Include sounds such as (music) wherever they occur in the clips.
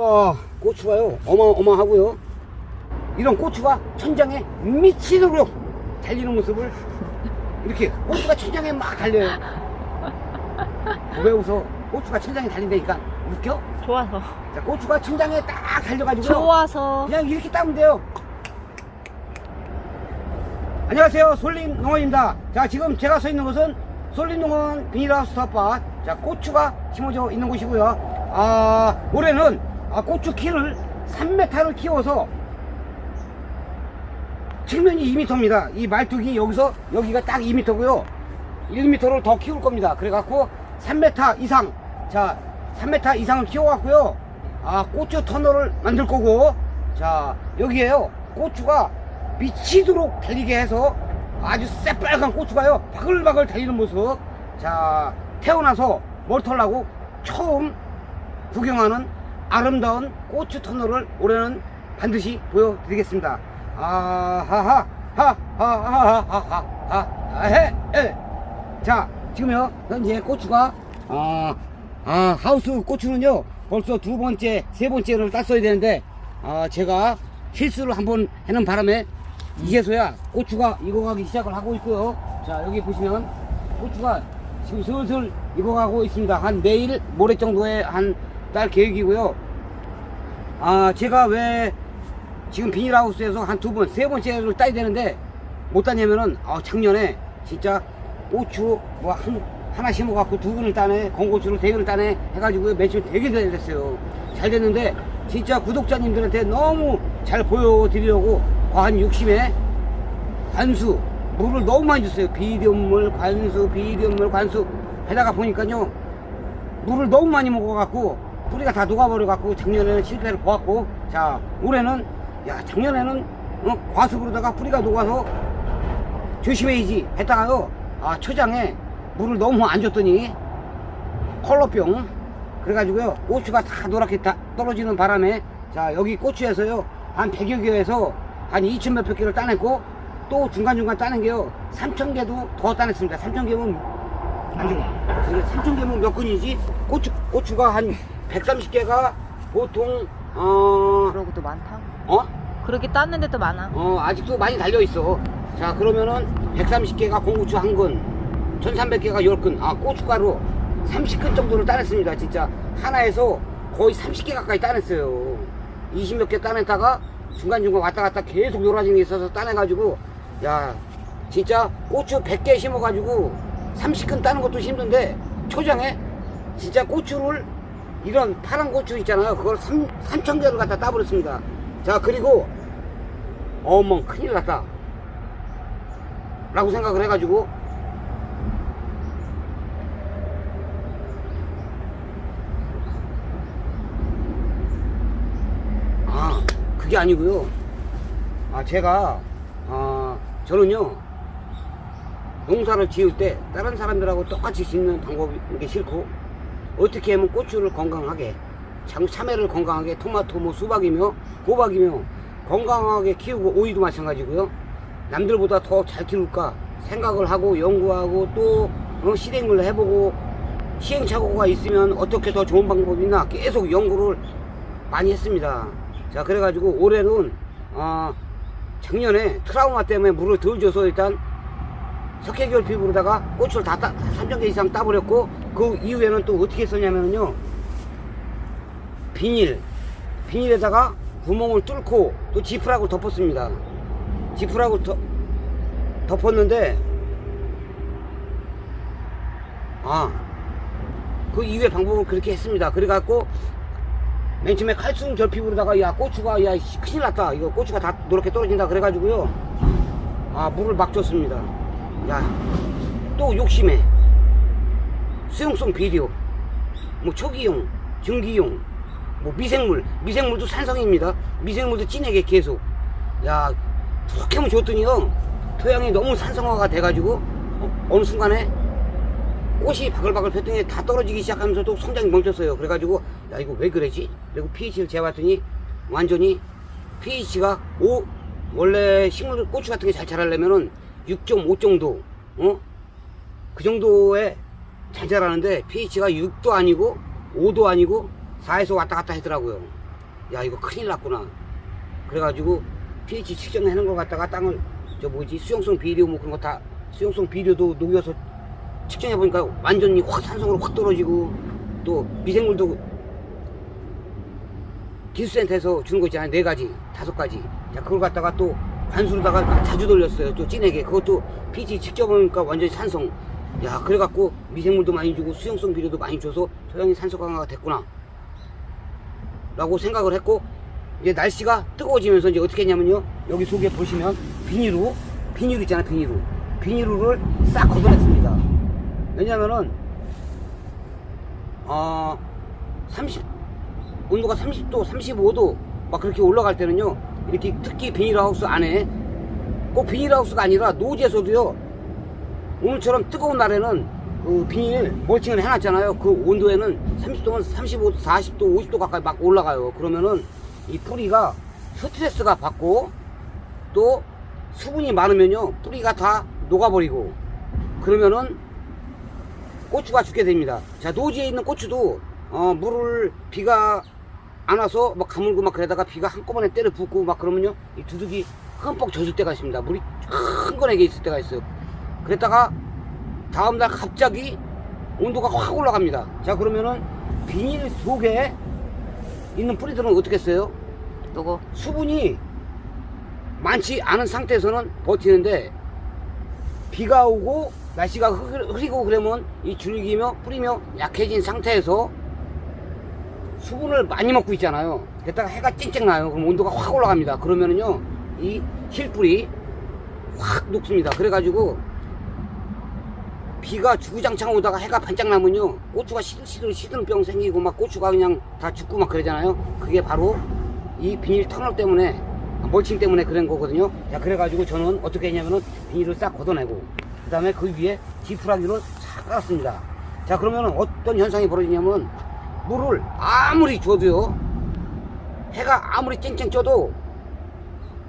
와 고추가요. 어마어마하고요. 이런 고추가 천장에 미치도록 달리는 모습을 이렇게 고추가 천장에 막 달려요. 왜 웃어 고추가 천장에 달린다니까 웃겨? 좋아서. 자 고추가 천장에 딱 달려가지고 좋아서. 그냥 이렇게 따면 돼요. 안녕하세요. 솔림 농원입니다. 자 지금 제가 서 있는 곳은 솔림 농원 비닐하우스 텃밭. 자 고추가 심어져 있는 곳이고요. 아 올해는 아, 고추 키를 3m를 키워서 측면이 2m입니다. 이 말뚝이 여기서 여기가 딱 2m고요. 1m를 더 키울 겁니다. 그래갖고 3m 이상 자 3m 이상을 키워갖고요. 아 고추 터널을 만들 거고. 자 여기에요. 고추가 미치도록 달리게 해서 아주 새빨간 고추가요. 바글바글 달리는 모습. 자 태어나서 머털나고 처음 구경하는 아름다운 고추 터널을 올해는 반드시 보여드리겠습니다. 아하하 하하하하하하해 에. 자 지금요 현재 고추가 아, 아 하우스 고추는요 벌써 두 번째 세 번째를 땄어야 되는데 아 제가 실수를 한번 해는 바람에 이제서야 고추가 익어가기 시작을 하고 있고요. 자 여기 보시면 고추가 지금 슬슬 익어가고 있습니다. 한 내일 모레 정도에 한 딸 계획이고요 아 제가 왜 지금 비닐하우스에서 한 두 번, 세 번째를 따야 되는데 못 따냐면은 아, 작년에 진짜 고추 뭐 한, 하나 심어갖고 두 근을 따네, 건고추를 네 근을 따네 해가지고 매출 되게 잘 됐어요. 잘 됐는데 진짜 구독자님들한테 너무 잘 보여드리려고 과한 욕심에 관수 물을 너무 많이 줬어요. 비료물, 관수, 비료물, 관수 해다가 보니까요 물을 너무 많이 먹어갖고 뿌리가 다 녹아버려갖고 작년에는 실패를 보았고 자 올해는 야 작년에는 어, 과습으로다가 뿌리가 녹아서 조심해야지 했다가요. 아 초장에 물을 너무 안 줬더니 컬러병. 그래가지고요 고추가 다 노랗게 다 떨어지는 바람에 자 여기 고추에서요 한 100여 개에서 한 2천 몇백 개를 따냈고 또 중간중간 따낸 게요 3천 개도 더 따냈습니다. 3천 개면 아니고. 3천 개면 몇 근이지? 고추 고추가 한 130개가 보통 어, 그러고도 많다. 어? 그렇게 땄는데도 많아. 어 아직도 많이 달려 있어. 자 그러면은 130개가 공고추 한 근, 1,300개가 10근. 아 고춧가루 30근 정도를 따냈습니다. 진짜 하나에서 거의 30개 가까이 따냈어요. 20몇 개 따냈다가 중간 중간 왔다 갔다 계속 요라진 게 있어서 따내가지고 야 진짜 고추 100개 심어가지고 30근 따는 것도 힘든데 초장에 진짜 고추를 이런 파란 고추 있잖아요. 그걸 3, 3천 개를 갖다 따버렸습니다. 자 그리고 어머 큰일 났다 라고 생각을 해가지고 아 그게 아니고요 아 제가 아 저는요 농사를 지을 때 다른 사람들하고 똑같이 짓는 방법인 게 싫고 어떻게 하면 고추를 건강하게 참, 참외를 건강하게 토마토 뭐 수박이며 호박이며 건강하게 키우고 오이도 마찬가지고요. 남들보다 더 잘 키울까 생각을 하고 연구하고 또 어, 실행을 해보고 시행착오가 있으면 어떻게 더 좋은 방법이 있나 계속 연구를 많이 했습니다. 자 그래가지고 올해는 어, 작년에 트라우마 때문에 물을 덜 줘서 일단 석회결 피부로다가 고추를 다 따, 3천 개 이상 따버렸고 그 이후에는 또 어떻게 했었냐면요. 비닐 비닐에다가 구멍을 뚫고 또 지프락을 덮었습니다. 지프락을 덮, 덮었는데 아그 이후에 방법을 그렇게 했습니다. 그래갖고 맨 처음에 칼슘 결핍으로다가 야 고추가 야 씨, 큰일 났다. 이거 고추가 다 노랗게 떨어진다. 그래가지고요. 아 물을 막 줬습니다 야또 욕심에. 수용성 비료 뭐 초기용 중기용 뭐 미생물 미생물도 산성입니다. 미생물도 진하게 계속. 야 툭 하면 줬더니요 토양이 너무 산성화가 돼가지고 어, 어느 순간에 꽃이 바글바글 폈더니 다 떨어지기 시작하면서 또 성장이 멈췄어요. 그래가지고 야 이거 왜 그러지? 그리고 pH를 재봤더니 완전히 pH가 5 원래 식물 고추 같은 게 잘 자라려면은 6.5 정도 어? 그 정도에 잘 자라는데 pH가 6도 아니고 5도 아니고 4에서 왔다 갔다 하더라고요. 야 이거 큰일 났구나. 그래가지고 pH 측정하는 걸 갖다가 땅을 저 뭐지 수용성 비료 뭐 그런 거 다 수용성 비료도 녹여서 측정해 보니까 완전히 확 산성으로 확 떨어지고 또 미생물도 기술센터에서 주는 거 있잖아요. 네 가지 다섯 가지. 자 그걸 갖다가 또 관수로다가 자주 돌렸어요. 또 진하게. 그것도 pH 측정해보니까 완전히 산성. 야 그래갖고 미생물도 많이 주고 수용성 비료도 많이 줘서 토양이 산소 강화가 됐구나. 라고 생각을 했고 이제 날씨가 뜨거워지면서 이제 어떻게 했냐면요. 여기 속에 보시면 비닐로 비닐 있잖아요 비닐로. 비닐로를 싹 걷어냈습니다. 왜냐면은 어, 30 온도가 30도 35도 막 그렇게 올라갈 때는요 이렇게 특히 비닐하우스 안에 꼭 비닐하우스가 아니라 노지에서도요 오늘처럼 뜨거운 날에는 그 비닐 멀칭을 해놨잖아요. 그 온도에는 30도면 35도, 40도, 50도 가까이 막 올라가요. 그러면은 이 뿌리가 스트레스가 받고 또 수분이 많으면요 뿌리가 다 녹아버리고 그러면은 고추가 죽게 됩니다. 자 노지에 있는 고추도 어, 물을 비가 안 와서 막 가물고 막 그러다가 비가 한꺼번에 때려 붓고 막 그러면요 이 두둑이 흠뻑 젖을 때가 있습니다. 물이 흥건하게 있을 때가 있어요. 그랬다가 다음날 갑자기 온도가 확 올라갑니다. 자 그러면은 비닐 속에 있는 뿌리들은 어떻게 써요? 누구? 수분이 많지 않은 상태에서는 버티는데 비가 오고 날씨가 흐- 흐리고 그러면 이 줄기며 뿌리며 약해진 상태에서 수분을 많이 먹고 있잖아요. 게다가 해가 쨍쨍 나요. 그럼 온도가 확 올라갑니다. 그러면은요 이 실뿌리 확 녹습니다. 그래가지고 비가 주구장창 오다가 해가 반짝 나면요 고추가 시들시들 시들병 생기고 막 고추가 그냥 다 죽고 막 그러잖아요 그게 바로 이 비닐 터널 때문에 멀칭 때문에 그런 거거든요 자 그래가지고 저는 어떻게 했냐면은 비닐을 싹 걷어내고 그 다음에 그 위에 지푸라기를 싹 깔았습니다 자 그러면 어떤 현상이 벌어지냐면 물을 아무리 줘도요 해가 아무리 쨍쨍 쪄도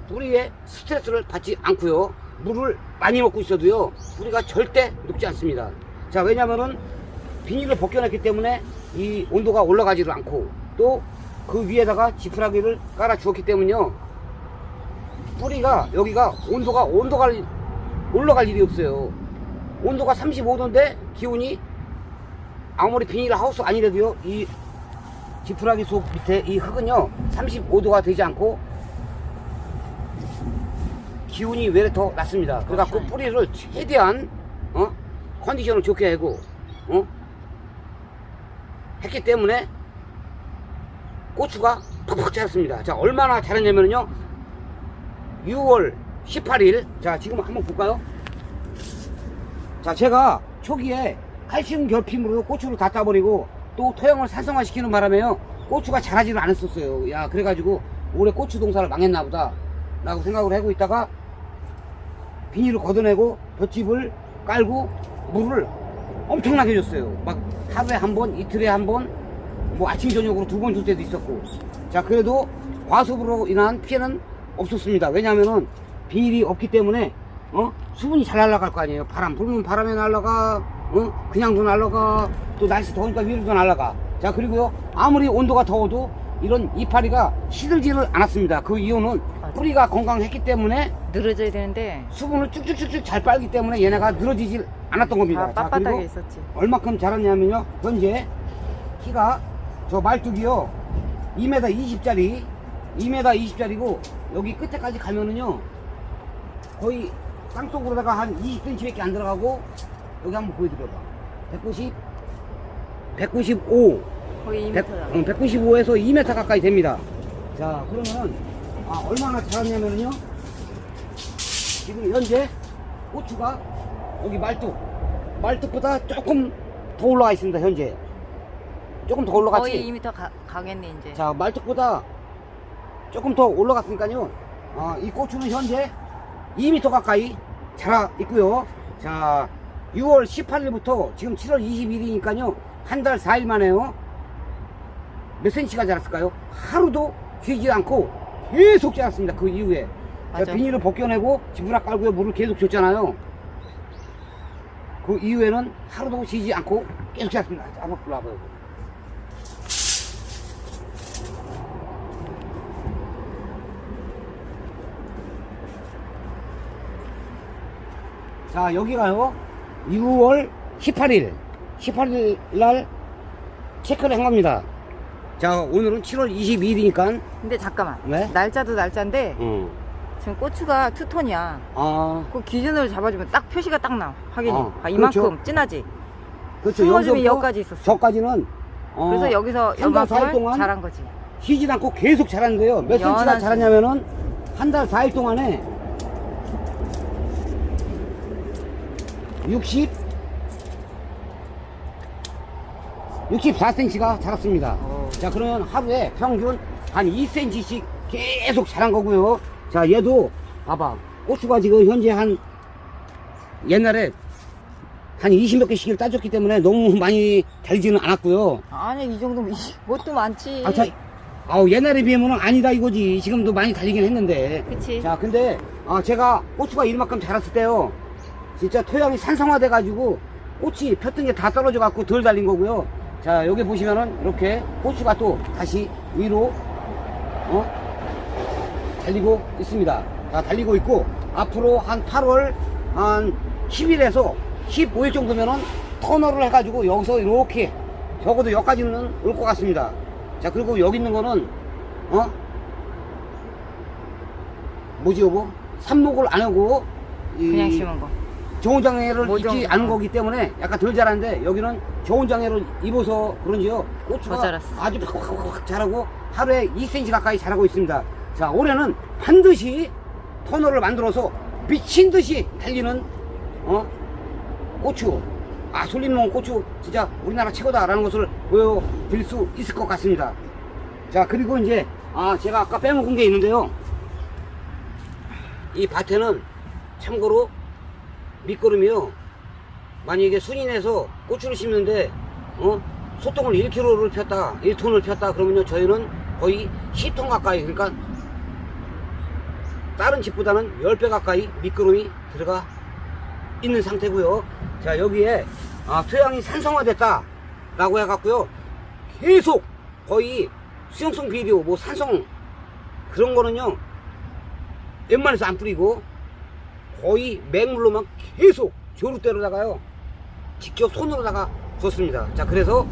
뿌리에 스트레스를 받지 않고요. 물을 많이 먹고 있어도요. 뿌리가 절대 녹지 않습니다. 자, 왜냐면은 비닐을 벗겨냈기 때문에 이 온도가 올라가지를 않고 또 그 위에다가 지푸라기를 깔아 주었기 때문에요. 뿌리가 여기가 온도가 온도가 올라갈 일이 없어요. 온도가 35도인데 기온이 아무리 비닐 하우스 아니라도요. 이 지푸라기 속 밑에 이 흙은요. 35도가 되지 않고 기운이 왜더 낮습니다. 그래갖고. 뿌리를 최대한 어 컨디션을 좋게 하고 어 했기 때문에 고추가 퍽퍽 자랐습니다. 자 얼마나 자랐냐면요 6월 18일 자 지금 한번 볼까요? 자 제가 초기에 칼슘 결핍으로 고추를 다 따버리고 또 토양을 산성화시키는 바람에요 고추가 자라지를 않았었어요. 야 그래가지고 올해 고추 동사를 망했나 보다 라고 생각을 하고 있다가 비닐을 걷어내고 볏짚을 깔고 물을 엄청나게 줬어요. 막 하루에 한 번, 이틀에 한 번, 뭐 아침 저녁으로 두 번 줄 때도 있었고. 자, 그래도 과습으로 인한 피해는 없었습니다. 왜냐면은 비닐이 없기 때문에 어 수분이 잘 날아갈 거 아니에요. 바람 불면 바람에 날아가, 어 그냥도 날아가, 또 날씨 더우니까 위로도 날아가. 자 그리고요 아무리 온도가 더워도 이런 이파리가 시들지를 않았습니다. 그 이유는. 뿌리가 건강했기 때문에 늘어져야 되는데 수분을 쭉쭉쭉쭉 잘 빨기 때문에 얘네가 늘어지질 않았던 겁니다. 다 자, 그리고 빳빳하게 있었지. 얼마큼 자랐냐면요. 현재 키가 저 말뚝이요. 2m 20짜리, 2m 20짜리고 여기 끝에까지 가면은요. 거의 땅속으로다가 한 20cm밖에 안 들어가고 여기 한번 보여드려봐. 190, 195, 거의 100, 2m다. 195에서 2m 가까이 됩니다. 자, 그러면은, 아, 얼마나 자랐냐면요. 지금 현재 고추가 여기 말뚝, 말뚝보다 조금 더 올라가 있습니다, 현재. 조금 더 올라갔지? 거의 2m 가, 가겠네 이제. 자, 말뚝보다 조금 더 올라갔으니까요. 아, 이 고추는 현재 2m 가까이 자라 있고요. 자, 6월 18일부터 지금 7월 21일이니까요. 한 달 4일 만에요. 몇 센치가 자랐을까요? 하루도 쉬지 않고 계속 자랐습니다. 그 이후에. 제가 비닐을 벗겨내고 지푸라 깔고 물을 계속 줬잖아요. 그 이후에는 하루도 쉬지 않고 계속 자랐습니다. 한번 불러봐요. 자 여기가요 6월 18일. 18일 날 체크를 한 겁니다. 자, 오늘은 7월 22일이니까, 근데 잠깐만. 왜? 날짜도 날짜인데 어. 지금 고추가 투톤이야. 아, 그 기준으로 잡아주면 딱 표시가 딱 나와. 확인이. 어, 아, 이만큼 그렇죠. 진하지. 그렇죠. 여기서부터 여기까지 있었어. 저까지는, 어, 그래서 여기서 한달 사일 요만큼을 동안 잘한 거지. 쉬지 않고 계속 자랐는데요. 몇 센치나 연한 자랐냐면은, 한 달 4일 동안에 60, 64cm가 자랐습니다. 오. 자, 그러면 하루에 평균 한 2cm씩 계속 자란 거고요. 자, 얘도 봐봐. 고추가 지금 현재 한 옛날에 한 20몇 개씩을 따줬기 때문에 너무 많이 달지는 않았고요. 아니 이 정도면 이- (laughs) 뭣도 많지. 아, 자, 아우 옛날에 비하면 아니다 이거지. 지금도 많이 달리긴 했는데. 그치. 자, 근데 아, 제가 고추가 이만큼 자랐을 때요. 진짜 토양이 산성화돼 가지고 꽃이 폈던 게 다 떨어져 갖고 덜 달린 거고요. 자, 여기 보시면은 이렇게 고추가 또 다시 위로 어? 달리고 있습니다. 자, 달리고 있고 앞으로 한 8월 한 10일에서 15일 정도면은 터널을 해가지고 여기서 이렇게 적어도 여기까지는 올 것 같습니다. 자, 그리고 여기 있는 거는 어? 뭐지 여보? 삽목을 안 하고 이 그냥 심은 거. 좋은 장애를 모종. 입지 않은 거기 때문에 약간 덜 자랐는데 여기는 좋은 장애를 입어서 그런지요? 고추가 자랐어. 아주 확확확 자라고 하루에 2cm 가까이 자라고 있습니다. 자 올해는 반드시 터널을 만들어서 미친 듯이 달리는 어? 고추 아 솔잎농 고추 진짜 우리나라 최고다라는 것을 보여드릴 수 있을 것 같습니다. 자 그리고 이제 아 제가 아까 빼먹은 게 있는데요. 이 밭에는 참고로 밑거름이요. 만약에 순인해서 고추를 심는데 어 소똥을 1kg를 폈다, 1톤을 폈다 그러면요 저희는 거의 10톤 가까이 그러니까 다른 집보다는 10배 가까이 밑거름이 들어가 있는 상태고요. 자 여기에 아, 토양이 산성화됐다 라고 해갖고요 계속 거의 수용성 비료 뭐 산성 그런 거는요 웬만해서 안 뿌리고 거의 맹물로만 계속 조루대로다가요 직접 손으로다가 줬습니다 자 그래서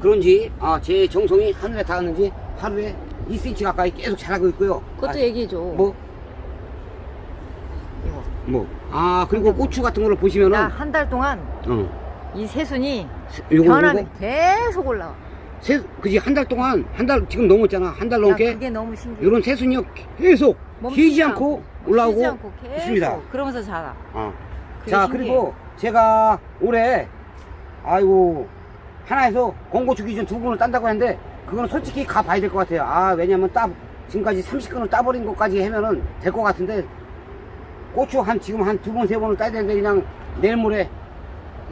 그런지 아, 제 정성이 하늘에 닿았는지 하루에 2cm 가까이 계속 자라고 있고요 그것도 아, 얘기해줘. 뭐? 이거. 뭐? 아 그리고 고추 같은 거를 보시면은 나한달 동안 어, 이 새순이 변함이 계속 올라와. 새, 그지 한 달 동안 한 달 지금 넘었잖아 한달나 넘게 그게 너무 신기해. 이런 새순이요 계속 멈추지 쉬지 올라오고 쉬지 않고 계속 있습니다 그러면서 자라. 어. 그게 자 신기해. 그리고 제가 올해 아이고 하나에서 공고추 기준 두 분을 딴다고 했는데 그거는 솔직히 가봐야 될 것 같아요 아 왜냐면 따 지금까지 30건을 따버린 것까지 하면은 될 것 같은데 고추 한 지금 한 두 번 세 번을 따야 되는데 그냥 내일 모레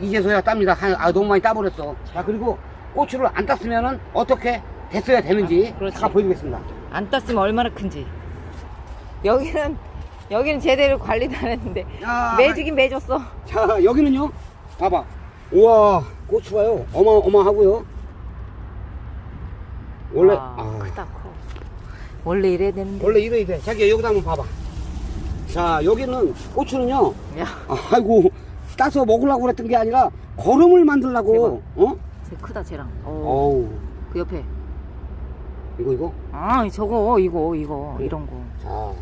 이제서야 땁니다 한, 아 너무 많이 따버렸어 자 그리고 고추를 안 땄으면은 어떻게 됐어야 되는지 아, 그렇지. 보여드리겠습니다 안 땄으면 얼마나 큰지. 여기는 여기는 제대로 관리도 안 했는데. 야, 매주긴 매줬어. 자 여기는요? 봐봐. 우와 고추가요. 어마어마하고요. 원래 와, 아, 크다 커. 원래 이래야 되는데. 원래 이래야 돼 자기야 여기다 한번 봐봐. 자 여기는 고추는요. 야, 아이고 따서 먹으려고 그랬던 게 아니라 거름을 만들려고. 어? 쟤 크다 쟤랑. 어, 어우. 그 옆에. 이거 이거? 아, 저거 이거 이거 이런 거. 자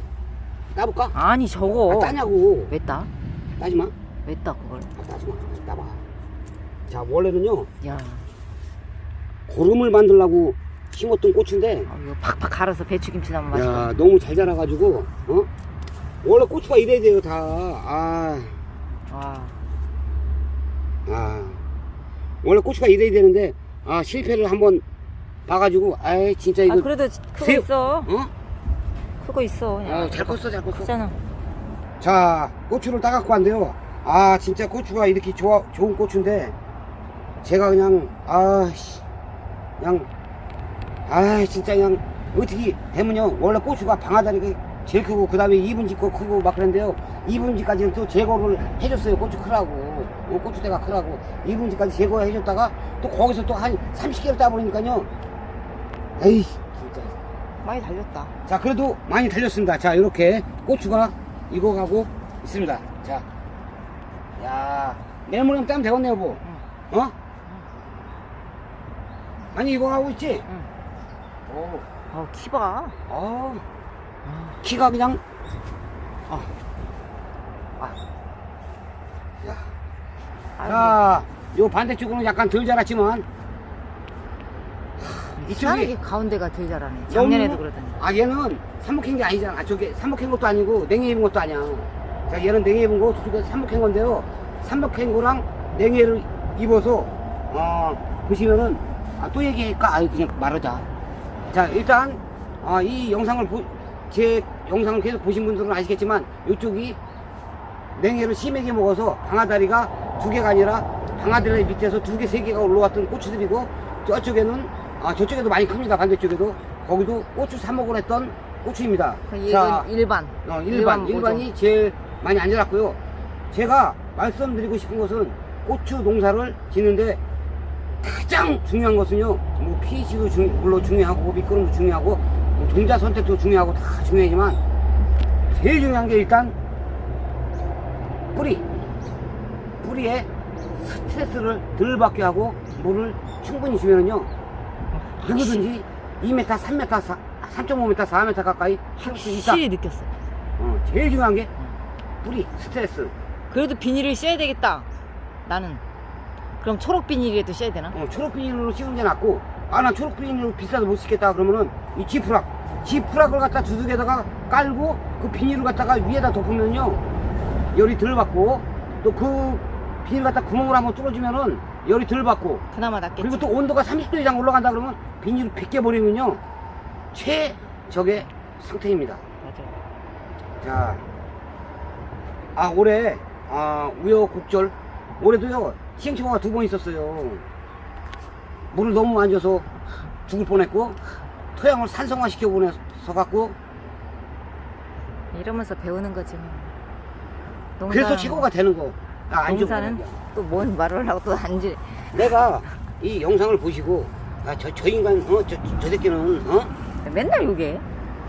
따볼까? 아니 저거. 아, 따냐고 왜 따? 따지 마 왜 따 그걸? 아, 따지 마 따봐 자 원래는요 야, 거름을 만들려고 심었던 고추인데 어, 이거 팍팍 갈아서 배추김치 담아 맛있어. 야 너무 잘 자라가지고 어 원래 고추가 이래야 돼요 다 아 와, 아. 원래 고추가 이래야 되는데 아 실패를 한번 봐가지고 아이 진짜 이거 아 그래도 크고 새우- 있어. 어? 크고 있어. 그냥. 어, 잘 컸어 잘 컸어 크잖아. 자 고추를 따갖고 왔는데요 아 진짜 고추가 이렇게 좋아 좋은 고추인데 제가 그냥 아 씨 그냥 아 진짜 그냥 어떻게 되면요 원래 고추가 방아다리가 제일 크고 그 다음에 2분지 거 크고 막 그랬는데요 2분지까지는 또 제거를 해줬어요 고추 크라고 어, 고추대가 크라고 2분지까지 제거해줬다가 또 거기서 또 한 30개를 따버리니까요 에이 많이 달렸다. 자 그래도 많이 달렸습니다 자 이렇게 고추가 익어가고 있습니다 자 야, 내일 모레 따면 되겠네, 여보. 어? 이거 하고 있지? 응. 오, 어, 키봐. 어, 키가 그냥, 어. 아. 야. 아유, 자, 요 반대쪽으로는 약간 덜 자랐지만, 이상하게 가운데가 덜 자라네. 작년에도 너무- 그러더니. 아, 얘는 삼목한 게 아니잖아. 아, 저게 삼목한 것도 아니고, 냉해 입은 것도 아니야. 자, 얘는 냉해 입은 거, 저쪽에 삼목한 건데요. 삼목한 거랑 냉해를 입어서, 어, 보시면은, 아, 또 얘기할까? 아, 그냥 말하자. 자, 일단, 아, 이 영상을 보, 제 영상을 계속 보신 분들은 아시겠지만, 이쪽이 냉해를 심하게 먹어서 방아다리가 두 개가 아니라 방아다리 밑에서 두 개, 세 개가 올라왔던 고추들이고 저쪽에는 아 저쪽에도 많이 큽니다 반대쪽에도 거기도 고추 사 먹으려 했던 고추입니다. 이건 일반. 어, 일반, 모종. 일반이 제일 많이 안 자랐고요. 제가 말씀드리고 싶은 것은 고추 농사를 짓는데 가장 중요한 것은요, 뭐 pH도 중, 물론 중요하고 미끄럼도 중요하고 뭐 종자 선택도 중요하고 다 중요하지만 제일 중요한 게 일단 뿌리, 뿌리에 스트레스를 덜 받게 하고 물을 충분히 주면은요 누구든지 2m, 3m, 4, 3.5m, 4m 가까이 키울 수 있다. 확실히 느꼈어. 어, 제일 중요한 게 뿌리 스트레스 그래도 비닐을 씌워야 되겠다. 나는. 그럼 초록 비닐이라도 씌워야 되나? 어, 초록 비닐로 씌우는 게 낫고 아난 초록 비닐로 비싸서 못 쓰겠다 그러면은 이 지프락 지프락을 갖다 주둥에다가 깔고 그 비닐을 갖다가 위에다 덮으면요 열이 덜 받고 또 그 비닐 갖다 구멍을 한번 뚫어주면은 열이 덜 받고 그나마 낫겠지. 그리고 또 온도가 30도 이상 올라간다 그러면 비닐을 벗겨버리면요 최적의 상태입니다 맞아. 자, 아 올해 아 우여곡절 올해도요 시행착오가 두 번 있었어요. 물을 너무 안 줘서 죽을 뻔했고 토양을 산성화 시켜 보내서 갖고 이러면서 배우는 거지. 뭐. 농사는 그래서 최고가 되는 거. 아, 안 농사는 좋은 또 뭔 말을 하고 또 안지. 내가 이 영상을 보시고 아 저 저 인간 어 저 저, 저 새끼는 어 맨날 요게.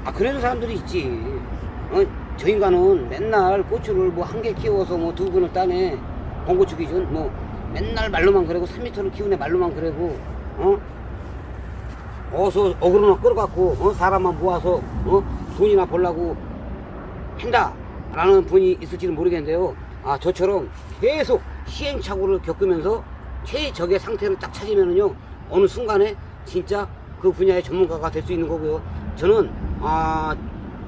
아 그런 사람들이 있지. 어, 저 인간은 맨날 고추를 뭐 한 개 키워서 뭐 두 근을 따네. 봉고추 기준 뭐 맨날 말로만 그러고 3미터를 키우네 말로만 그러고 어 어서 어그로나 끌어갖고 어 사람만 모아서 어 돈이나 벌라고 한다라는 분이 있을지는 모르겠는데요. 아 저처럼 계속 시행착오를 겪으면서 최적의 상태를 딱 찾으면은요 어느 순간에 진짜 그 분야의 전문가가 될 수 있는 거고요. 저는 아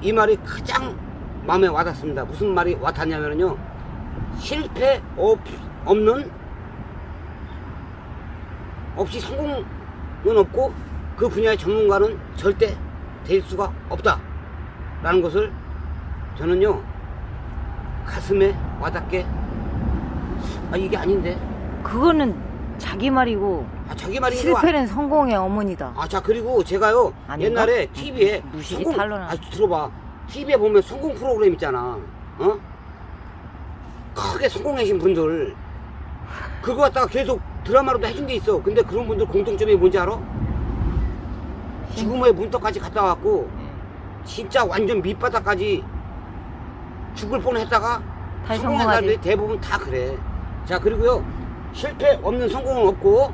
이 말이 가장 마음에 와닿습니다. 무슨 말이 와닿냐면요 실패 없, 없는 없이 성공은 없고 그 분야의 전문가는 절대 될 수가 없다. 라는 것을 저는요, 가슴에 와닿게, 아, 이게 아닌데. 그거는 자기 말이고 아, 자기 말이 실패는 성공의 어머니다. 아, 자, 그리고 제가요, 아닌가? 옛날에 TV에. 무식이 탄로나. 아, 들어봐. TV에 보면 성공 프로그램 있잖아. 어? 크게 성공하신 분들. 그거 갖다가 계속 드라마로도 해준 게 있어. 근데 그런 분들 공통점이 뭔지 알아? 죽음의 문턱까지 갔다 왔고, 진짜 완전 밑바닥까지 죽을 뻔 했다가 다시 성공한 성공하지. 사람들이 대부분 다 그래. 자, 그리고요, 실패 없는 성공은 없고,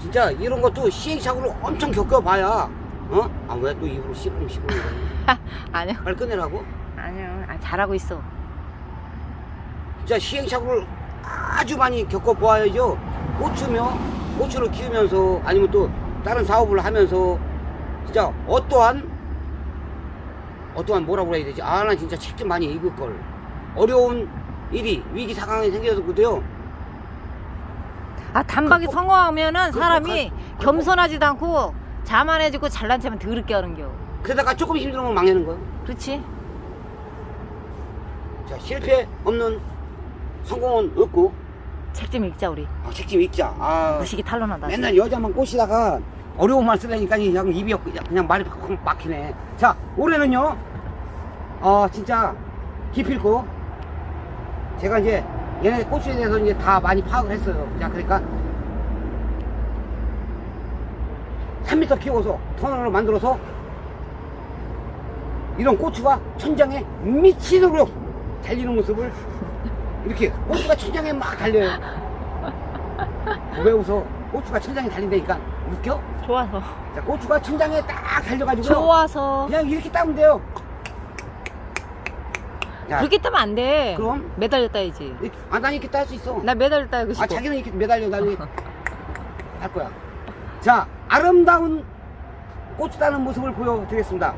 진짜 이런 것도 시행착오를 엄청 겪어봐야, 어? 아, 왜 또 입으로 씹으면 거야? (laughs) 아니요. 빨리 끝내라고? 아니요. 아, 잘하고 있어. 진짜 시행착오를 아주 많이 겪어보아야죠. 고추며, 고추를 키우면서, 아니면 또 다른 사업을 하면서, 진짜 어떠한, 어떠한 뭐라고 해야 되지? 아, 나 진짜 책좀 많이 읽을걸. 어려운 일이, 위기 상황이 생겨서 그도요. 아 단박에 극복- 성공하면은 사람이 극복할- 겸손하지도 않고 자만해지고 잘난 체면 더럽게 하는 겨. 그러다가 조금 힘들면 망하는 거예요. 그렇지? 자, 실패 없는 성공은 없고, 책 좀 읽자 우리. 아, 책 좀 읽자. 아, 무식이 탄로나다. 맨날 여자만 꼬시다가 어려운 말 쓰려니까 그냥 입이 없- 그냥 말이 팍팍 막히네. 자, 올해는요, 어, 진짜 기필코 제가 이제 얘네 고추에 대해서 이제 다 많이 파악을 했어요. 자, 그러니까 3m 키워서 터널을 만들어서 이런 고추가 천장에 미치도록 달리는 모습을 이렇게 고추가 천장에 막 달려요. 왜 웃어? 고추가 천장에 달린다니까 웃겨? 좋아서. 자, 고추가 천장에 딱 달려가지고 좋아서. 그냥 이렇게 따면 돼요. 자, 그렇게 따면 안 돼. 그럼? 매달려 따야지. 아, 난 이렇게 딸 수 있어. 나 매달려 따고 싶어. 아, 자기는 이렇게 매달려, 나는 할 (laughs) 거야. 자, 아름다운 고추 따는 모습을 보여드리겠습니다.